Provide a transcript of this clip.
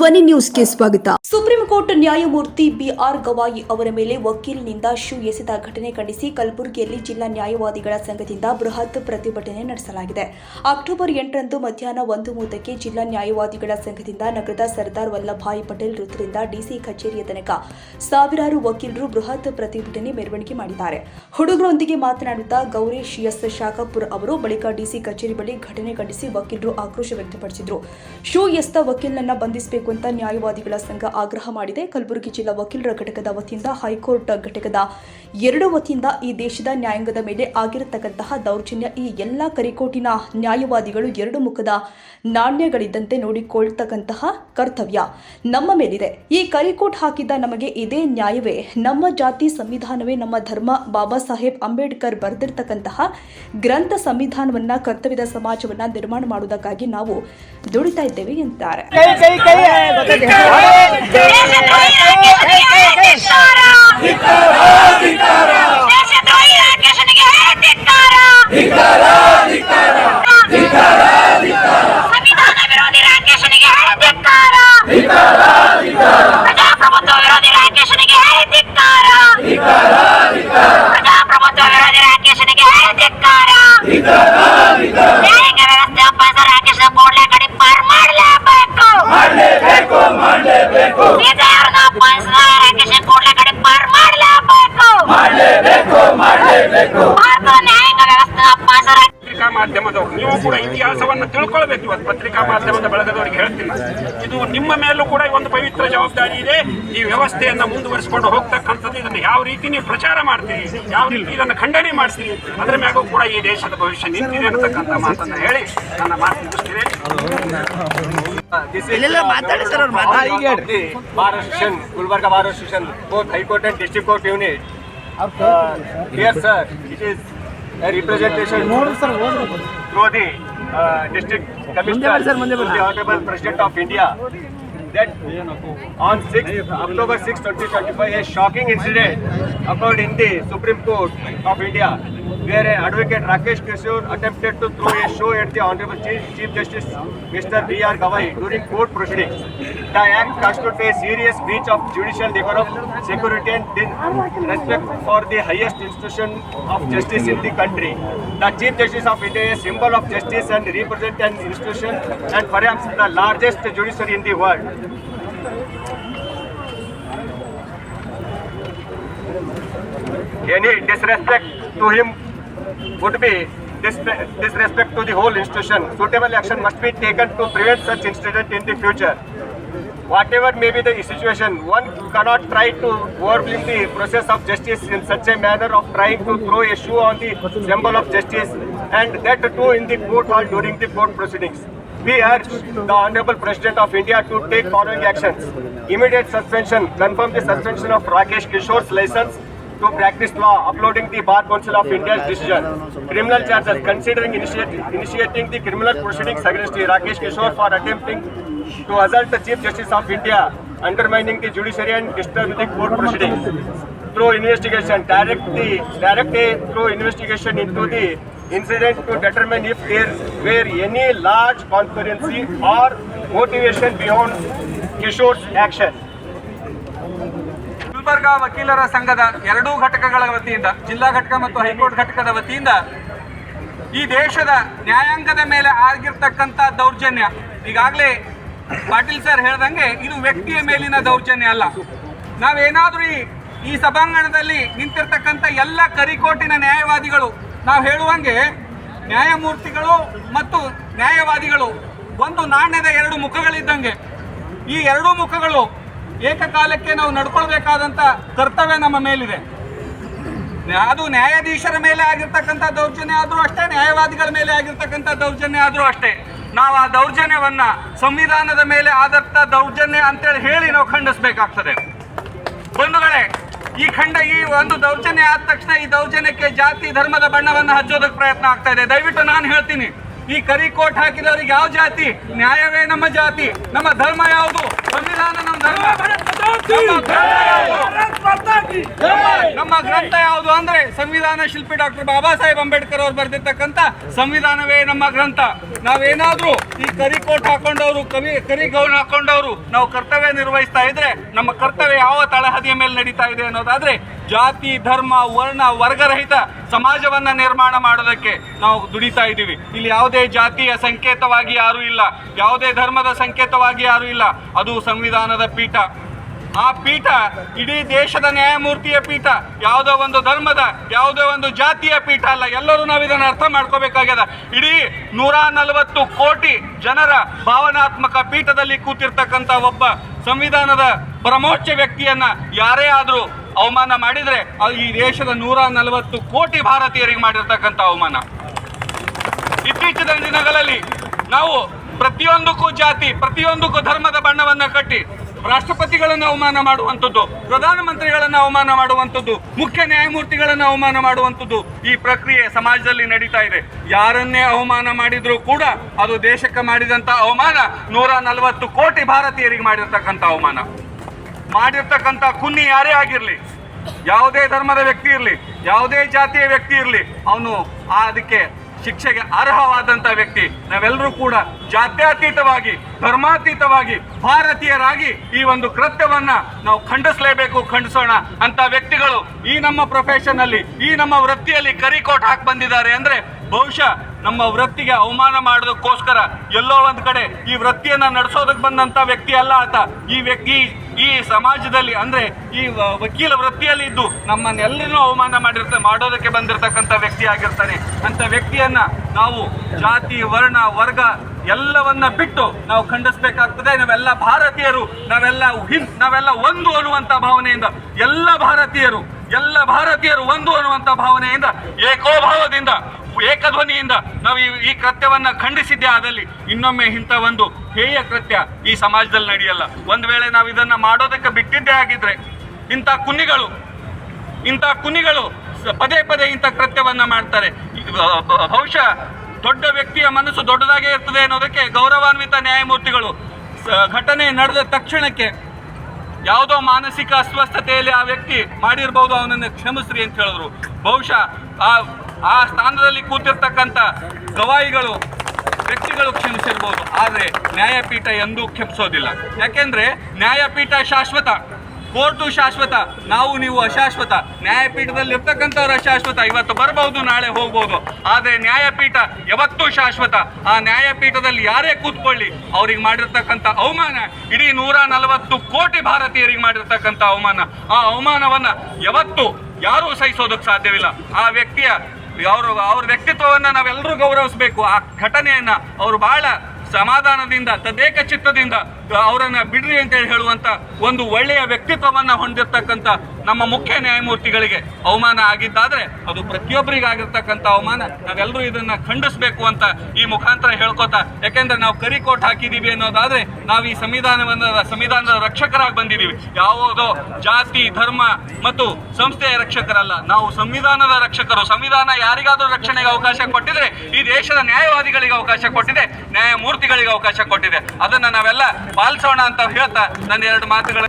ಧ್ವನಿ ನ್ಯೂಸ್ಗೆ ಸ್ವಾಗತ. ಸುಪ್ರೀಂ ಕೋರ್ಟ್ ನ್ಯಾಯಮೂರ್ತಿ ಬಿಆರ್ ಗವಾಯಿ ಅವರ ಮೇಲೆ ವಕೀಲನಿಂದ ಶೂ ಎಸೆದ ಘಟನೆ ಖಂಡಿಸಿ ಕಲಬುರಗಿಯಲ್ಲಿ ಜಿಲ್ಲಾ ನ್ಯಾಯವಾದಿಗಳ ಸಂಘದಿಂದ ಬೃಹತ್ ಪ್ರತಿಭಟನೆ ನಡೆಸಲಾಗಿದೆ. ಅಕ್ಟೋಬರ್ ಎಂಟರಂದು ಮಧ್ಯಾಹ್ನ ಒಂದು ಮೂವತ್ತಕ್ಕೆ ಜಿಲ್ಲಾ ನ್ಯಾಯವಾದಿಗಳ ಸಂಘದಿಂದ ನಗರದ ಸರ್ದಾರ್ ವಲ್ಲಭಾಯಿ ಪಟೇಲ್ ವೃತ್ತದಿಂದ ಡಿಸಿ ಕಚೇರಿಯ ತನಕ ಸಾವಿರಾರು ವಕೀಲರು ಬೃಹತ್ ಪ್ರತಿಭಟನೆ ಮೆರವಣಿಗೆ ಮಾಡಿದ್ದಾರೆ. ಹುಡುಗರೊಂದಿಗೆ ಮಾತನಾಡುತ್ತಾ ಗೌರೀಶ್ ಎಸ್ ಶಾಖಪುರ್ ಅವರು ಬಳಿಕ ಡಿಸಿ ಕಚೇರಿ ಬಳಿ ಘಟನೆ ಖಂಡಿಸಿ ವಕೀಲರು ಆಕ್ರೋಶ ವ್ಯಕ್ತಪಡಿಸಿದರು. ಶೂ ಎಸ್ತ ವಕೀಲನನ್ನ ಬಂಧಿಸಬೇಕು ನ್ಯಾಯವಾದಿಗಳ ಸಂಘ ಆಗ್ರಹ ಮಾಡಿದೆ ಕಲಬುರಗಿ ಜಿಲ್ಲಾ ವಕೀಲರ ಘಟಕದ ವತಿಯಿಂದ ಹೈಕೋರ್ಟ್ ಘಟಕದ ಎರಡು ವತಿಯಿಂದ ಈ ದೇಶದ ನ್ಯಾಯಾಂಗದ ಮೇಲೆ ಆಗಿರತಕ್ಕಂತಹ ದೌರ್ಜನ್ಯ ಈ ಎಲ್ಲ ಕರಿಕೋಟಿನ ನ್ಯಾಯವಾದಿಗಳು ಎರಡು ಮುಖದ ನಾಣ್ಯಗಳಿದ್ದಂತೆ ನೋಡಿಕೊಳ್ತಕ್ಕಂತಹ ಕರ್ತವ್ಯ ನಮ್ಮ ಮೇಲಿದೆ ಈ ಕರಿಕೋಟ್ ಹಾಕಿದ್ದ ನಮಗೆ ಇದೇ ನ್ಯಾಯವೇ ನಮ್ಮ ಜಾತಿ ಸಂವಿಧಾನವೇ ನಮ್ಮ ಧರ್ಮ ಬಾಬಾ ಸಾಹೇಬ್ ಅಂಬೇಡ್ಕರ್ ಬರೆದಿರ್ತಕ್ಕಂತಹ ಗ್ರಂಥ ಸಂವಿಧಾನವನ್ನ ಕರ್ತವ್ಯದ ಸಮಾಜವನ್ನ ನಿರ್ಮಾಣ ಮಾಡುವುದಕ್ಕಾಗಿ ನಾವು ದುಡಿತಾ ಇದ್ದೇವೆ ಎಂತಾರೆ ಧಿಕ್ಕಾರ ಪತ್ರಿಕಾ ಮಾಧ್ಯಮದವರು. ನೀವು ಕೂಡ ಇತಿಹಾಸವನ್ನು ತಿಳ್ಕೊಳ್ಬೇಕು ಇವತ್ತು. ಪತ್ರಿಕಾ ಮಾಧ್ಯಮದ ಬಳಗದವರಿಗೆ ಹೇಳ್ತೀನಿ. ಇದು ನಿಮ್ಮ ಮೇಲೂ ಕೂಡ ಒಂದು ಪವಿತ್ರ ಜವಾಬ್ದಾರಿ ಇದೆ. ಈ ವ್ಯವಸ್ಥೆಯನ್ನು ಮುಂದುವರಿಸಿಕೊಂಡು ಹೋಗ್ತಕ್ಕಂಥದ್ದು ಇದನ್ನು ಯಾವ ರೀತಿ ನೀವು ಪ್ರಚಾರ ಮಾಡ್ತೀರಿ ಯಾವ ರೀತಿ ಇದನ್ನು ಖಂಡನೆ ಮಾಡ್ತೀರಿ ಅದರ ಮ್ಯಾಗೂ ಕೂಡ ಈ ದೇಶದ ಭವಿಷ್ಯ ನಿಂತಿದೆ ಅನ್ನತಕ್ಕಂಥ ಮಾತನ್ನ ಹೇಳಿ. ನನ್ನ ಮಾತು ಮುಗಿಸ್ತೀನಿ ಮಾತಾಡಿ ಸರ್ ಅವ್ರು ಮಾತಾಡಿ ಈಗ ಹೇಳ್ರಿ Bar Association, Gulbarga Bar Association, both High Court and District Court unit. Uh, Here, sir, it is a representation through the uh, District Commissioner, that on 6 October 6, 2025, a shocking incident occurred in the Supreme Court of India, where Advocate Rakesh Kishore attempted to throw a show at the Honorable Chief, Chief Justice Mr. B. R. Gawai during court proceedings. The act constitutes a serious breach of judicial decorum, security, and respect for the highest institution of justice in the country. The Chief Justice of India is a symbol of justice and represents an institution and perhaps the largest judiciary in the world. Any disrespect to him would be disre- disrespect to the whole institution. Suitable action must be taken to prevent such incident in the future. Whatever may be the situation, one cannot try to overwhelm the process of justice in such a manner of trying to throw a shoe on the symbol of justice and that too in the court hall during the court proceedings. We urge the Honorable President of India to take following actions. Immediate suspension, confirm the suspension of Rakesh Kishore's license to practice law, uploading the Bar Council of India's decision. Criminal charges, considering initiate, initiating the criminal proceedings against the Rakesh Kishore for attempting to assault the Chief Justice of India, undermining the judiciary and disturbing the court proceedings. Through investigation, direct the direct a through investigation into the incident to determine if there were any large conspiracy or motivation beyond Kishore's action. Gulbarga ವಕೀಲರ ಸಂಘದ ಎರಡೂ ಘಟಕಗಳ ವತಿಯಿಂದ, ಜಿಲ್ಲಾ ಘಟಕ ಮತ್ತು high court ಘಟಕದ ವತಿಯಿಂದ ಈ ದೇಶದ ನ್ಯಾಯಾಂಗದ ಮೇಲೆ ಆಗಿರ್ತಕ್ಕಂಥ ದೌರ್ಜನ್ಯ, ಈಗಾಗಲೇ ಪಾಟೀಲ್ ಸರ್ ಹೇಳ್ದಂಗೆ ಇದು ವ್ಯಕ್ತಿಯ ಮೇಲಿನ ದೌರ್ಜನ್ಯ ಅಲ್ಲ ನಾವೇನಾದರೂ ಈ ಈ ಸಭಾಂಗಣದಲ್ಲಿ ನಿಂತಿರ್ತಕ್ಕಂಥ ಎಲ್ಲ ಕರಿಕೋಟಿನ ನ್ಯಾಯವಾದಿಗಳು ನಾವು ಹೇಳುವಂಗೆ ನ್ಯಾಯಮೂರ್ತಿಗಳು ಮತ್ತು ನ್ಯಾಯವಾದಿಗಳು ಒಂದು ನಾಣ್ಯದ ಎರಡು ಮುಖಗಳಿದ್ದಂಗೆ. ಈ ಎರಡೂ ಮುಖಗಳು ಏಕಕಾಲಕ್ಕೆ ನಾವು ನಡ್ಕೊಳ್ಬೇಕಾದಂಥ ಕರ್ತವ್ಯ ನಮ್ಮ ಮೇಲಿದೆ. ಅದು ನ್ಯಾಯಾಧೀಶರ ಮೇಲೆ ಆಗಿರ್ತಕ್ಕಂಥ ದೌರ್ಜನ್ಯ ಆದರೂ ಅಷ್ಟೇ, ನ್ಯಾಯವಾದಿಗಳ ಮೇಲೆ ಆಗಿರ್ತಕ್ಕಂಥ ದೌರ್ಜನ್ಯ ಆದರೂ ಅಷ್ಟೇ. ನಾವು ಆ ದೌರ್ಜನ್ಯವನ್ನು ಸಂವಿಧಾನದ ಮೇಲೆ ಆದಂಥ ದೌರ್ಜನ್ಯ ಅಂತೇಳಿ ಹೇಳಿ ನಾವು ಖಂಡಿಸಬೇಕಾಗ್ತದೆ. ಬಂಧುಗಳೇ ಈ ಖಂಡ ಈ ಒಂದು ದೌರ್ಜನ್ಯ ಆದ ತಕ್ಷಣ ಈ ದೌರ್ಜನ್ಯಕ್ಕೆ ಜಾತಿ ಧರ್ಮದ ಬಣ್ಣವನ್ನು ಹಚ್ಚೋದಕ್ಕೆ ಪ್ರಯತ್ನ ಆಗ್ತಾ ಇದೆ. ದಯವಿಟ್ಟು ನಾನು ಹೇಳ್ತೀನಿ, ಈ ಕರಿ ಕೋಟ್ ಹಾಕಿದವರಿಗೆ ಯಾವ ಜಾತಿ? ನ್ಯಾಯವೇ ನಮ್ಮ ಜಾತಿ. ನಮ್ಮ ಧರ್ಮ ಯಾವುದು? ಸಂವಿಧಾನ ನಮ್ಮ ಧರ್ಮ. ನಮ್ಮ ಗ್ರಂಥ ಯಾವುದು? ನಮ್ಮ ಗ್ರಂಥ ಯಾವುದು ಅಂದ್ರೆ ಸಂವಿಧಾನ ಶಿಲ್ಪಿ ಡಾಕ್ಟರ್ ಬಾಬಾ ಸಾಹೇಬ್ ಅಂಬೇಡ್ಕರ್ ಅವರು ಬರೆದಿರ್ತಕ್ಕಂಥ ಸಂವಿಧಾನವೇ ನಮ್ಮ ಗ್ರಂಥ. ನಾವೇನಾದ್ರೂ ಈ ಕರಿ ಕೋಟ್ ಹಾಕೊಂಡವರು, ಕವಿ, ಕರಿ ಗೌನ್ ಹಾಕೊಂಡವರು ನಾವು ಕರ್ತವ್ಯ ನಿರ್ವಹಿಸ್ತಾ ಇದ್ರೆ ನಮ್ಮ ಕರ್ತವ್ಯ ಯಾವ ತಳಹದಿಯ ಮೇಲೆ ನಡೀತಾ ಇದೆ ಅನ್ನೋದಾದ್ರೆ ಜಾತಿ, ಧರ್ಮ, ವರ್ಣ, ವರ್ಗರಹಿತ ಸಮಾಜವನ್ನ ನಿರ್ಮಾಣ ಮಾಡೋದಕ್ಕೆ ನಾವು ದುಡಿತಾ ಇದ್ದೀವಿ. ಇಲ್ಲಿ ಯಾವುದೇ ಜಾತಿಯ ಸಂಕೇತವಾಗಿ ಯಾರೂ ಇಲ್ಲ. ಯಾವುದೇ ಧರ್ಮದ ಸಂಕೇತವಾಗಿ ಯಾರೂ ಇಲ್ಲ. ಅದು ಸಂವಿಧಾನದ ಪೀಠ. ಆ ಪೀಠ ಇಡೀ ದೇಶದ ನ್ಯಾಯಮೂರ್ತಿಯ ಪೀಠ, ಯಾವುದೋ ಒಂದು ಧರ್ಮದ, ಯಾವುದೋ ಒಂದು ಜಾತಿಯ ಪೀಠ ಅಲ್ಲ, ಎಲ್ಲರೂ ನಾವು ಇದನ್ನು ಅರ್ಥ ಮಾಡ್ಕೋಬೇಕಾಗ್ಯದ. ಇಡೀ ನೂರ ನಲವತ್ತು ಕೋಟಿ ಜನರ ಭಾವನಾತ್ಮಕ ಪೀಠದಲ್ಲಿ ಕೂತಿರ್ತಕ್ಕಂಥ ಒಬ್ಬ ಸಂವಿಧಾನದ ಪರಮೋಚ್ಚ ವ್ಯಕ್ತಿಯನ್ನ ಯಾರೇ ಆದರೂ ಅವಮಾನ ಮಾಡಿದರೆ ಈ ದೇಶದ ನೂರ ನಲವತ್ತು ಕೋಟಿ ಭಾರತೀಯರಿಗೆ ಮಾಡಿರ್ತಕ್ಕಂಥ ಅವಮಾನ. ಇತ್ತೀಚಿನ ದಿನಗಳಲ್ಲಿ ನಾವು ಪ್ರತಿಯೊಂದಕ್ಕೂ ಜಾತಿ, ಪ್ರತಿಯೊಂದಕ್ಕೂ ಧರ್ಮದ ಬಣ್ಣವನ್ನು ಕಟ್ಟಿ ರಾಷ್ಟ್ರಪತಿಗಳನ್ನು ಅವಮಾನ ಮಾಡುವಂಥದ್ದು, ಪ್ರಧಾನಮಂತ್ರಿಗಳನ್ನು ಅವಮಾನ ಮಾಡುವಂಥದ್ದು, ಮುಖ್ಯ ನ್ಯಾಯಮೂರ್ತಿಗಳನ್ನು ಅವಮಾನ ಮಾಡುವಂಥದ್ದು ಈ ಪ್ರಕ್ರಿಯೆ ಸಮಾಜದಲ್ಲಿ ನಡೀತಾ ಇದೆ. ಯಾರನ್ನೇ ಅವಮಾನ ಮಾಡಿದ್ರೂ ಕೂಡ ಅದು ದೇಶಕ್ಕೆ ಮಾಡಿದಂಥ ಅವಮಾನ ನೂರ ನಲವತ್ತು ಕೋಟಿ ಭಾರತೀಯರಿಗೆ ಮಾಡಿರ್ತಕ್ಕಂಥ ಅವಮಾನ. ಮಾಡಿರ್ತಕ್ಕಂಥ ಕುನ್ನಿ ಯಾರೇ ಆಗಿರಲಿ, ಯಾವುದೇ ಧರ್ಮದ ವ್ಯಕ್ತಿ ಇರಲಿ, ಯಾವುದೇ ಜಾತಿಯ ವ್ಯಕ್ತಿ ಇರಲಿ, ಅವನು ಅದಕ್ಕೆ ಶಿಕ್ಷೆಗೆ ಅರ್ಹವಾದಂಥ ವ್ಯಕ್ತಿ. ನಾವೆಲ್ಲರೂ ಕೂಡ ಜಾತ್ಯತೀತವಾಗಿ, ಧರ್ಮಾತೀತವಾಗಿ ಭಾರತೀಯರಾಗಿ ಈ ಒಂದು ಕೃತ್ಯವನ್ನ ನಾವು ಖಂಡಿಸಲೇಬೇಕು, ಖಂಡಿಸೋಣ ಅಂತ ವ್ಯಕ್ತಿಗಳು ಈ ನಮ್ಮ ಪ್ರೊಫೆಷನ್ ಅಲ್ಲಿ, ಈ ನಮ್ಮ ವೃತ್ತಿಯಲ್ಲಿ ಕರಿಕೋಟ್ ಹಾಕಿ ಬಂದಿದ್ದಾರೆ ಅಂದ್ರೆ ಬಹುಶಃ ನಮ್ಮ ವೃತ್ತಿಗೆ ಅವಮಾನ ಮಾಡೋದಕ್ಕೋಸ್ಕರ ಎಲ್ಲೋ ಒಂದು ಕಡೆ ಈ ವೃತ್ತಿಯನ್ನು ನಡೆಸೋದಕ್ಕೆ ಬಂದಂತ ವ್ಯಕ್ತಿ ಅಲ್ಲ ಆತ. ಈ ವ್ಯಕ್ತಿ ಈ ಸಮಾಜದಲ್ಲಿ ಅಂದ್ರೆ ಈ ವಕೀಲ ವೃತ್ತಿಯಲ್ಲಿ ಇದ್ದು ನಮ್ಮನ್ನೆಲ್ಲರನ್ನೂ ಅವಮಾನ ಮಾಡಿರ್ತ, ಮಾಡೋದಕ್ಕೆ ಬಂದಿರತಕ್ಕಂಥ ವ್ಯಕ್ತಿ ಆಗಿರ್ತಾನೆ. ಅಂತ ವ್ಯಕ್ತಿಯನ್ನ ನಾವು ಜಾತಿ, ವರ್ಣ, ವರ್ಗ ಎಲ್ಲವನ್ನ ಬಿಟ್ಟು ನಾವು ಖಂಡಿಸಬೇಕಾಗ್ತದೆ. ನಾವೆಲ್ಲ ಭಾರತೀಯರು, ನಾವೆಲ್ಲ ಹಿಂ- ನಾವೆಲ್ಲ ಒಂದು ಅನ್ನುವಂತ ಭಾವನೆಯಿಂದ ಎಲ್ಲ ಭಾರತೀಯರು ಎಲ್ಲ ಭಾರತೀಯರು ಒಂದು ಅನ್ನುವಂತ ಭಾವನೆಯಿಂದ ಏಕೋಭಾವದಿಂದ ಏಕಧ್ವನಿಯಿಂದ ನಾವು ಈ ಕೃತ್ಯವನ್ನ ಖಂಡಿಸಿದ್ದೆ ಆದಲ್ಲಿ ಇನ್ನೊಮ್ಮೆ ಇಂಥ ಒಂದು ಹೇಯ ಕೃತ್ಯ ಈ ಸಮಾಜದಲ್ಲಿ ನಡೆಯಲ್ಲ. ಒಂದು ವೇಳೆ ನಾವು ಇದನ್ನ ಮಾಡೋದಕ್ಕೆ ಬಿಟ್ಟಿದ್ದೇ ಆಗಿದ್ರೆ ಇಂಥ ಕುನಿಗಳು ಇಂಥ ಕುನಿಗಳು ಪದೇ ಪದೇ ಇಂಥ ಕೃತ್ಯವನ್ನು ಮಾಡ್ತಾರೆ. ಬಹುಶಃ ದೊಡ್ಡ ವ್ಯಕ್ತಿಯ ಮನಸ್ಸು ದೊಡ್ಡದಾಗೇ ಇರ್ತದೆ ಅನ್ನೋದಕ್ಕೆ ಗೌರವಾನ್ವಿತ ನ್ಯಾಯಮೂರ್ತಿಗಳು ಘಟನೆ ನಡೆದ ತಕ್ಷಣಕ್ಕೆ ಯಾವುದೋ ಮಾನಸಿಕ ಅಸ್ವಸ್ಥತೆಯಲ್ಲಿ ಆ ವ್ಯಕ್ತಿ ಮಾಡಿರ್ಬೋದು, ಅವನನ್ನು ಕ್ಷಮಿಸ್ರಿ ಅಂತ ಹೇಳಿದ್ರು. ಬಹುಶಃ ಆ ಆ ಸ್ಥಾನದಲ್ಲಿ ಕೂತಿರ್ತಕ್ಕಂಥ ಗವಾಯಿಗಳು, ವ್ಯಕ್ತಿಗಳು ಕ್ಷಮಿಸಿರ್ಬೋದು. ಆದರೆ ನ್ಯಾಯಪೀಠ ಎಂದೂ ಕ್ಷಮಿಸೋದಿಲ್ಲ. ಯಾಕೆಂದರೆ ನ್ಯಾಯಪೀಠ ಶಾಶ್ವತ, ಕೋರ್ಟು ಶಾಶ್ವತ, ನಾವು ನೀವು ಅಶಾಶ್ವತ, ನ್ಯಾಯಪೀಠದಲ್ಲಿ ಇರ್ತಕ್ಕಂಥವ್ರು ಅಶಾಶ್ವತ, ಇವತ್ತು ಬರಬಹುದು, ನಾಳೆ ಹೋಗ್ಬೋದು. ಆದರೆ ನ್ಯಾಯಪೀಠ ಯಾವತ್ತೂ ಶಾಶ್ವತ. ಆ ನ್ಯಾಯಪೀಠದಲ್ಲಿ ಯಾರೇ ಕೂತ್ಕೊಳ್ಳಿ, ಅವ್ರಿಗೆ ಮಾಡಿರ್ತಕ್ಕಂಥ ಅವಮಾನ, ಇಡೀ ನೂರ ನಲವತ್ತು ಕೋಟಿ ಭಾರತೀಯರಿಗೆ ಮಾಡಿರ್ತಕ್ಕಂಥ ಅವಮಾನ. ಆ ಅವಮಾನವನ್ನು ಯಾವತ್ತೂ ಯಾರೂ ಸಹಿಸೋದಕ್ಕೆ ಸಾಧ್ಯವಿಲ್ಲ. ಆ ವ್ಯಕ್ತಿಯ ಅವರು ಅವ್ರ ವ್ಯಕ್ತಿತ್ವವನ್ನ ನಾವೆಲ್ಲರೂ ಗೌರವಿಸಬೇಕು. ಆ ಘಟನೆಯನ್ನ ಅವರು ಬಹಳ ಸಮಾಧಾನದಿಂದ ತದೇಕ ಚಿತ್ತದಿಂದ ಅವರನ್ನ ಬಿಡ್ರಿ ಅಂತೇಳಿ ಹೇಳುವಂತ ಒಂದು ಒಳ್ಳೆಯ ವ್ಯಕ್ತಿತ್ವವನ್ನ ಹೊಂದಿರತಕ್ಕಂಥ ನಮ್ಮ ಮುಖ್ಯ ನ್ಯಾಯಮೂರ್ತಿಗಳಿಗೆ ಅವಮಾನ ಆಗಿದ್ದಾದ್ರೆ ಅದು ಪ್ರತಿಯೊಬ್ಬರಿಗಾಗಿರ್ತಕ್ಕಂಥ ಅವಮಾನ. ನಾವೆಲ್ಲರೂ ಇದನ್ನ ಖಂಡಿಸ್ಬೇಕು ಅಂತ ಈ ಮುಖಾಂತರ ಹೇಳ್ಕೊತಾ, ಯಾಕೆಂದ್ರೆ ನಾವು ಕರಿ ಕೋಟ್ ಹಾಕಿದೀವಿ ಅನ್ನೋದಾದ್ರೆ ನಾವು ಈ ಸಂವಿಧಾನವನ್ನ, ಸಂವಿಧಾನದ ರಕ್ಷಕರಾಗಿ ಬಂದಿದ್ದೀವಿ ಯಾವುದೋ ಜಾತಿ, ಧರ್ಮ ಮತ್ತು ಸಂಸ್ಥೆಯ ರಕ್ಷಕರಲ್ಲ, ನಾವು ಸಂವಿಧಾನದ ರಕ್ಷಕರು. ಸಂವಿಧಾನ ಯಾರಿಗಾದರೂ ರಕ್ಷಣೆಗೆ ಅವಕಾಶ ಕೊಟ್ಟಿದ್ರೆ, ಈ ದೇಶದ ನ್ಯಾಯವಾದಿಗಳಿಗೆ ಅವಕಾಶ ಕೊಟ್ಟಿದೆ, ನ್ಯಾಯಮೂರ್ತಿಗಳಿಗೆ ಅವಕಾಶ ಕೊಟ್ಟಿದೆ. ಅದನ್ನ ನಾವೆಲ್ಲ ಪಾಲಿಸೋಣ ಅಂತ ಹೇಳ್ತಾ ನನ್ನ ಎರಡು ಮಾತುಗಳ